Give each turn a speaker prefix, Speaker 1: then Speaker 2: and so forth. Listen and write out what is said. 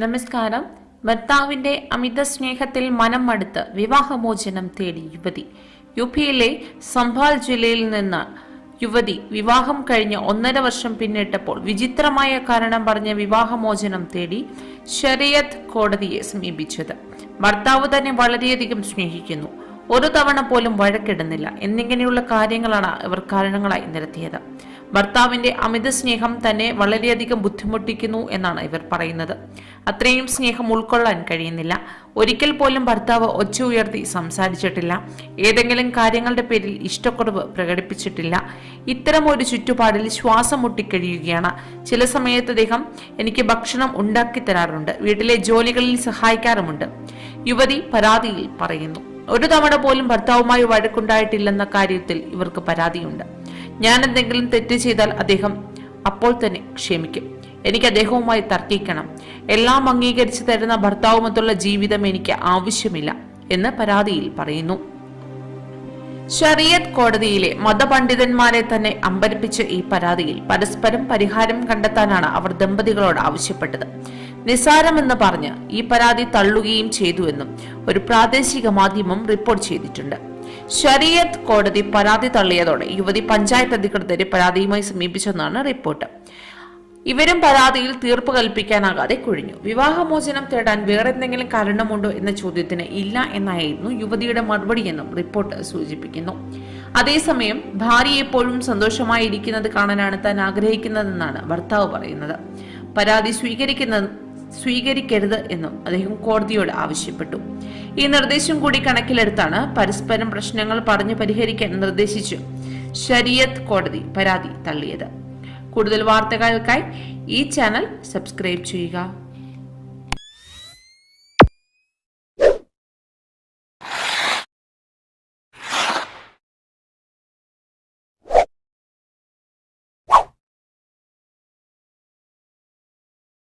Speaker 1: നമസ്കാരം. ഭർത്താവിന്റെ അമിത സ്നേഹത്തിൽ മനം മടുത്ത് വിവാഹമോചനം തേടി യുവതി. യു പിയിലെ സംഭാൽ ജില്ലയിൽ നിന്ന് യുവതി വിവാഹം കഴിഞ്ഞ് ഒന്നര വർഷം പിന്നിട്ടപ്പോൾ വിചിത്രമായ കാരണം പറഞ്ഞ് വിവാഹമോചനം തേടി ഷറിയത്ത് കോടതിയെ സമീപിച്ചത്. ഭർത്താവ് തന്നെ വളരെയധികം സ്നേഹിക്കുന്നു. ഒരു തവണ പോലും വഴക്കിടുന്നില്ല. എന്നിങ്ങനെയുള്ള കാര്യങ്ങളാണ് ഇവർ കാരണങ്ങളായി നിരത്തിയത്. ഭർത്താവിന്റെ അമിത സ്നേഹം തന്നെ വളരെയധികം ബുദ്ധിമുട്ടിക്കുന്നു എന്നാണ് ഇവർ പറയുന്നത്. അത്രയും സ്നേഹം ഉൾക്കൊള്ളാൻ കഴിയുന്നില്ല. ഒരിക്കൽ പോലും ഭർത്താവ് ഒച്ച ഉയർത്തി സംസാരിച്ചിട്ടില്ല. ഏതെങ്കിലും കാര്യങ്ങളുടെ പേരിൽ ഇഷ്ടക്കുറവ് പ്രകടിപ്പിച്ചിട്ടില്ല. ഇത്തരം ഒരു ചുറ്റുപാടിൽ ശ്വാസം മുട്ടിക്കഴിയുകയാണ്. ചില സമയത്ത് അദ്ദേഹം എനിക്ക് ഭക്ഷണം ഉണ്ടാക്കി തരാറുണ്ട്. വീട്ടിലെ ജോലികളിൽ സഹായിക്കാറുമുണ്ട്. യുവതി പരാതിയിൽ പറയുന്നു. ഒരു തവണ പോലും ഭർത്താവുമായി വഴക്കുണ്ടായിട്ടില്ലെന്ന കാര്യത്തിൽ ഇവർക്ക് പരാതിയുണ്ട്. ഞാൻ എന്തെങ്കിലും തെറ്റ് ചെയ്താൽ അദ്ദേഹം അപ്പോൾ തന്നെ ക്ഷമിക്കും. എനിക്ക് അദ്ദേഹവുമായി തർക്കിക്കണം. എല്ലാം അംഗീകരിച്ചു തരുന്ന ഭർത്താവുമൊത്തുള്ള ജീവിതം എനിക്ക് ആവശ്യമില്ല എന്ന് പരാതിയിൽ പറയുന്നു. ഷറിയത്ത് കോടതിയിലെ മതപണ്ഡിതന്മാരെ തന്നെ അമ്പരപ്പിച്ച ഈ പരാതിയിൽ പരസ്പരം പരിഹാരം കണ്ടെത്താനാണ് അവർ ദമ്പതികളോട് ആവശ്യപ്പെട്ടത്. നിസാരമെന്ന് പറഞ്ഞ് ഈ പരാതി തള്ളുകയും ചെയ്തുവെന്നും ഒരു പ്രാദേശിക മാധ്യമം റിപ്പോർട്ട് ചെയ്തിട്ടുണ്ട്. ഷറിയത്ത് കോടതി പരാതി തള്ളിയതോടെ യുവതി പഞ്ചായത്ത് അധികൃതരെ പരാതിയുമായി സമീപിച്ചെന്നാണ് റിപ്പോർട്ട്. ഇവരും പരാതിയിൽ തീർപ്പ് കൽപ്പിക്കാനാകാതെ കുഴിഞ്ഞു. വിവാഹമോചനം തേടാൻ വേറെ എന്തെങ്കിലും കാരണമുണ്ടോ എന്ന ചോദ്യത്തിന് ഇല്ല എന്നായിരുന്നു യുവതിയുടെ മറുപടിയെന്നും റിപ്പോർട്ട് സൂചിപ്പിക്കുന്നു. അതേസമയം ഭാര്യ എപ്പോഴും സന്തോഷമായിരിക്കുന്നത് കാണാനാണ് താൻ ആഗ്രഹിക്കുന്നതെന്നാണ് ഭർത്താവ് പറയുന്നത്. പരാതി സ്വീകരിക്കുന്ന സ്വീകരിക്കരുത് എന്നും അദ്ദേഹം കോടതിയോട് ആവശ്യപ്പെട്ടു. ഈ നിർദ്ദേശം കൂടി കണക്കിലെടുത്താണ് പരസ്പരം പ്രശ്നങ്ങൾ പറഞ്ഞു പരിഹരിക്കാൻ നിർദ്ദേശിച്ചു ശരിയത്ത് കോടതി പരാതി തള്ളിയത്. കൂടുതൽ വാർത്തകൾക്കായി ഈ ചാനൽ സബ്സ്ക്രൈബ് ചെയ്യുക.